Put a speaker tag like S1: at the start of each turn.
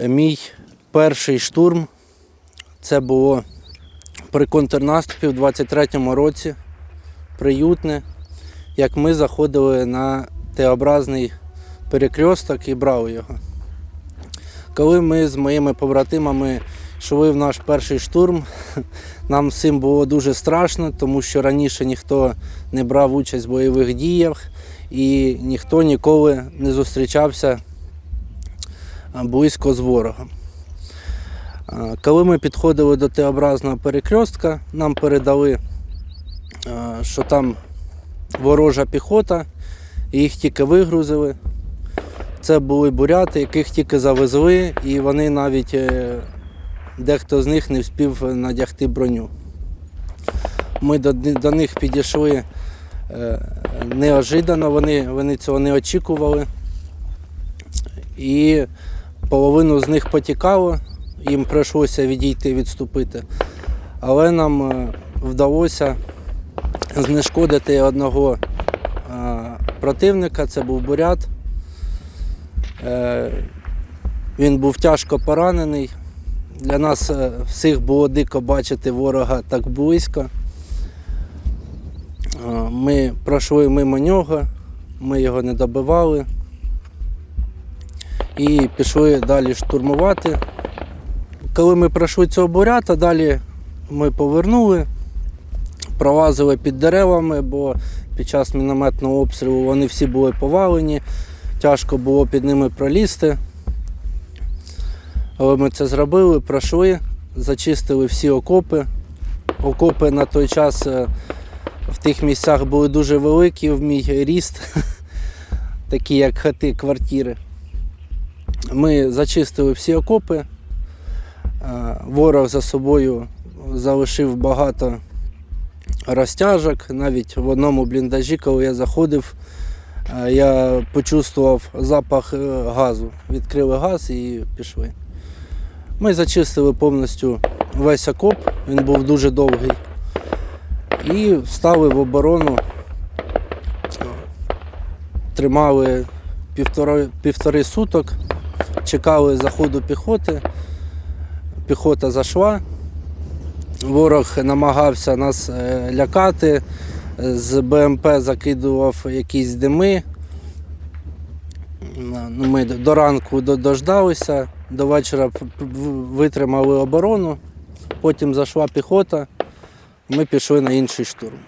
S1: Мій перший штурм це було при контрнаступі в 23-му році, приютне, як ми заходили на Т-образний перекресток і брали його. Коли ми з моїми побратимами йшли в наш перший штурм, нам всім було дуже страшно, тому що раніше ніхто не брав участь в бойових діях і ніхто ніколи не зустрічався близько з ворогом. Коли ми підходили до Т-образного перекрестка, нам передали, що там ворожа піхота, їх тільки вигрузили. Це були буряти, яких тільки завезли, і вони навіть е, дехто з них не встиг надягти броню. Ми до, до них підійшли е, неожиданно, вони, вони цього не очікували. І половину з них потікало, їм прийшлося відійти, відступити. Але нам е, вдалося знешкодити одного е, противника, це був бурят. Е, Він був тяжко поранений. Для нас всіх було дико бачити ворога так близько. Ми пройшли мимо нього, ми його не добивали і пішли далі штурмувати. Коли ми пройшли цього бурята, далі ми повернули, пролазили під деревами, бо під час мінометного обстрілу вони всі були повалені, тяжко було під ними пролізти. Але ми це зробили, пройшли, зачистили всі окопи. Окопи на той час е, в тих місцях були дуже великі, в мій ріст, такі як хати, квартири. Ми зачистили всі окопи. Е, Ворог за собою залишив багато розтяжок. Навіть в одному бліндажі, коли я заходив, е, я почувствував запах е, газу. Відкрили газ і пішли. Ми зачистили повністю весь окоп, він був дуже довгий. І стали в оборону. Тримали півтори, півтори суток, чекали заходу піхоти. Піхота зайшла. Ворог намагався нас е, лякати, з БМП закидував якісь дими. Ну, Ми до ранку дождалися, до вечора витримали оборону, потім зайшла піхота, ми пішли на інший штурм.